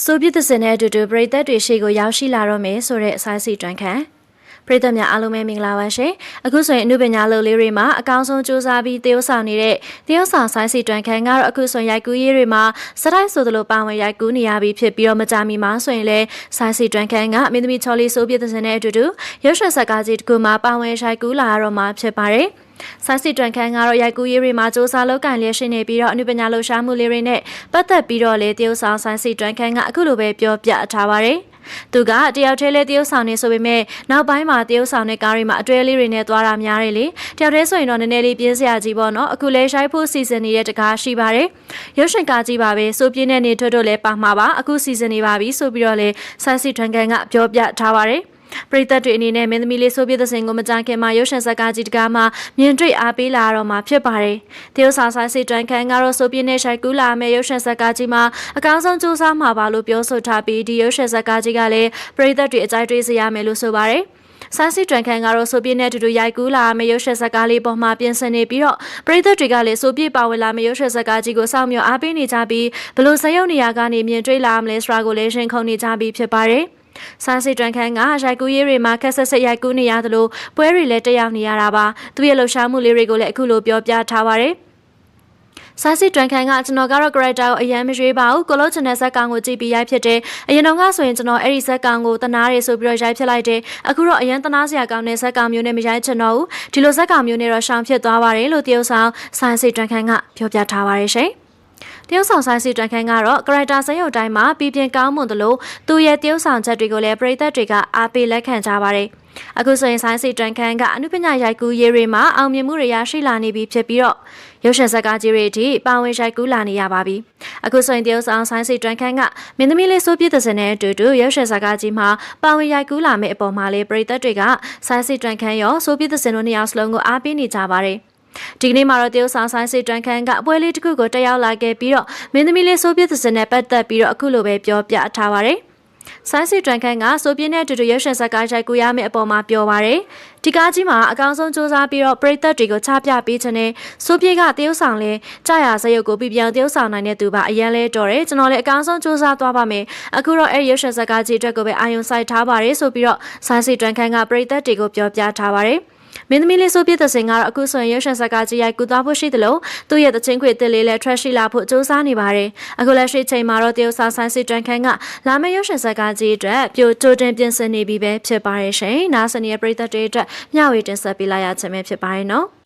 ဆိုဗီယက်သစ်နဲ့အတူတူပြည်သက်တွေရှေ့ကိုရောက်ရှိလာတော့မယ်ဆိုတဲ့အဆိုင်စီတွန်ခံပြည်သက်များအားလုံးပဲမင်္ဂလာပါရှင်အခုဆိုရင်အမှုပညာလုပ်လေးတွေမှာအကောင်းဆုံးစူးစမ်းပြီးတရုပ်ဆောင်နေတဲ့တရုပ်ဆောင်ဆိုင်စီတွန်ခံကတော့အခုဆိုရင်ရိုက်ကူးရေးတွေမှာစတိုက်ဆိုသလိုပါဝင်ရိုက်ကူးနေရပြီးဖြစ်ပြီးတော့မကြမီမှာဆိုရင်လည်းဆိုင်စီတွန်ခံကမင်းသမီးချော်လီဆိုဗီယက်သစ်နဲ့အတူတူရုပ်ရှင်ဇာတ်ကားကြီးတစ်ခုမှာပါဝင်ရိုက်ကူးလာတော့မှာဖြစ်ပါတယ်ဆိုင်းစီတွန်ခန်းကတော့ရိုက်ကူးရေးတွေမှာစ조사လုပ်ကန်လျက်ရှိနေပြီးတော့အနုပညာလှူရှားမှုလေးတွေနဲ့ပတ်သက်ပြီးတော့လေတရုတ်ဆောင်ဆိုင်းစီတွန်ခန်းကအခုလိုပဲပြောပြထားပါတယ်သူကတယောက်တည်းလဲတရုတ်ဆောင်နေဆိုပေမဲ့နောက်ပိုင်းမှာတရုတ်ဆောင်တဲ့ကားတွေမှာအတွဲလေးတွေနဲ့သွားတာများတယ်လေတယောက်တည်းဆိုရင်တော့နည်းနည်းလေးပြင်းစရာကြီးပေါ့နော်အခုလဲရှိုက်ဖို့စီစဉ်နေတဲ့တကားရှိပါတယ်ရုပ်ရှင်ကားကြီးပါပဲစိုးပြင်းတဲ့နေထွတ်တို့လည်းပါမှာပါအခုစီစဉ်နေပါပြီဆိုပြီးတော့လေဆိုင်းစီထွန်ကန်ကပြောပြထားပါတယ် ပရိသတ်တွေအနေနဲ့မင်းသမီးလေးဆိုပြတဲ့စင်ကိုမကြခင်မှာရုပ်ရှင်ဇာတ်ကားကြီးတကားမှာမြင်တွေ့အားပေးလာတော့မှာဖြစ်ပါတယ်။တရုတ်ဆောင်ဆိုင်စီတွန်ခန်ကတော့ဆိုပြနဲ့ရှိုက်ကူးလာမယ့်ရုပ်ရှင်ဇာတ်ကားကြီးမှာအကောင်းဆုံးစူးစမ်းမှာပါလို့ပြောဆိုထားပြီးဒီရုပ်ရှင်ဇာတ်ကားကြီးကလည်းပရိသတ်တွေအကြိုက်တွေးစေရမယ်လို့ဆိုပါတယ်။ဆန်းစီတွန်ခန်ကတော့ဆိုပြင်းနဲ့အတူတူရိုက်ကူးလာမယ့်ရုပ်ရှင်ဇာတ်ကားလေးပေါ်မှာပြင်ဆင်နေပြီးတော့ပရိသတ်တွေကလည်းဆိုပြပါဝင်လာမယ့်ရုပ်ရှင်ဇာတ်ကားကြီးကိုစောင့်မျှော်အားပေးနေကြပြီးဘလို့ဇယုံနေရာကနေမြင်တွေ့လာမလဲဆိုတာကိုလည်းရှင်းခုန်နေကြပြီးဖြစ်ပါတယ်။ ဆန်းစီတွန်ခန်းကရိုက်ကူးရေးတွေမှာခက်ဆက်ဆက်ရိုက်ကူးနေရသလိုပွဲတွေလည်းတက်ရောက်နေရတာပါသူရဲ့လှူရှားမှုလေးတွေကိုလည်းအခုလိုပြောပြထားပါတယ်ဆာစီတွန်ခန်ကကျွန်တော်ကတော့ character ကိုအရင်မရွေးပါဘူးကိုလို့ချင်တဲ့ဇက်ကောင်ကိုကြည့်ပြီးရိုက်ဖြစ်တယ်အရင်တော့ကဆိုရင်ကျွန်တော်အဲ့ဒီဇက်ကောင်ကိုတနားရဆိုပြီးတော့ရိုက်ဖြစ်လိုက်တယ်အခုတော့အရင်တနားစရာကောင်းတဲ့ဇက်ကောင်မျိုးနဲ့မရိုက်ချင်တော့ဘူးဒီလိုဇက်ကောင်မျိုးနဲ့တော့ရှောင်ဖြစ်သွားပါတယ်လို့တရုတ်ဆောင်ဆာစီတွန်ခန်ကပြောပြထားပါတယ်ရှင် တရုတ်ဆောင်ဆိုင်စီတွန်ခန်းကတော့ character စရုပ်တိုင်းမှာပြည်ပြင်ကောင်းမွန်သလိုသူရဲ့တရုတ်ဆောင်ချက်တွေကိုလည်းပရိသတ်တွေကအားပေးလက်ခံကြပါတယ်။အခုဆိုရင်ဆိုင်းစီတွန်ခန်းကအနုပညာရိုက်ကူးရေးတွေမှာအောင်မြင်မှုတွေရရှိလာနေပြီဖြစ်ပြီးတော့ရုပ်ရှင်ဇာတ်ကားကြီးတွေအထိပါဝင်ရိုက်ကူးလာနေရပါပြီ။အခုဆိုရင်တရုတ်ဆောင်ဆိုင်းစီတွန်ခန်းကမင်းသမီးလေးစိုးပြည့်တဲ့စနဲ့အတူတူရုပ်ရှင်ဇာတ်ကားကြီးမှာပါဝင်ရိုက်ကူးလာမယ့်အပေါ်မှာလေပရိသတ်တွေကဆိုင်းစီတွန်ခန်းရောစိုးပြည့်တဲ့စတို့နှစ်ယောက်စလုံးကိုအားပေးနေကြပါတယ်။ ဒီကနေ့မှာတော့တရုတ်ဆောင်ဆိုင်စစ်တွန်ခန်းကအပွဲလေးတစ်ခုကိုတက်ရောက်လာခဲ့ပြီးတော့မင်းသမီးလေးဆိုပြစ်သစင်နဲ့ပတ်သက်ပြီးတော့အခုလိုပဲပြောပြထားပါတယ်ဆိုင်စီတွန်ခန်းကဆိုပြင်းတဲ့တူတူရုပ်ရှင်ဇာတ်ကားရိုက်ကူရမယ့်အပေါ်မှာပြောပါရယ်ဒီကားကြီးမှာအကောင်းဆုံးစူးစမ်းပြီးတော့ပရိသတ်တွေကိုချပြပေးခြင်းနဲ့ဆိုပြေကတရုတ်ဆောင်လဲကြာရစရုပ်ကိုပြပြောင်တရုတ်ဆောင်နိုင်တဲ့သူပါအရန်လဲတော်တယ်ကျွန်တော်လည်းအကောင်းဆုံးစူးစမ်းသွားပါမယ်အခုတော့အဲ့ရုပ်ရှင်ဇာတ်ကားကြီးအတွက်ကိုပဲအာယုံစိုက်ထားပါရယ်ဆိုပြီးတော့ဆိုင်စီတွန်ခန်းကပရိသတ်တွေကိုပြောပြထားပါရယ် မင်းသမီးလေးဆိုပြတဲ့စင်ကတော့အခုဆိုရင်ရုပ်ရှင်ဇာတ်ကားကြီးရိုက်ကူသွားဖို့ရှိတယ်လို့သူ့ရဲ့သချင်းခွေတစ်လေးလည်း trash ရှိလာဖို့စူးစမ်းနေပါတယ်အခုလက်ရှိချိန်မှာတော့တရုတ်စာဆိုင်းစစ်တန်ခန်းကလာမယ့်ရုပ်ရှင်ဇာတ်ကားကြီးအတွက်ပြိုကြိုတင်ပြင်ဆင်နေပြီပဲဖြစ်ပါတယ်ရှင်နားဆင်ရဲ့ပရိသတ်တွေအတွက်မျှဝေတင်ဆက်ပေးလိုက်ရခြင်းပဲဖြစ်ပါတယ်နော်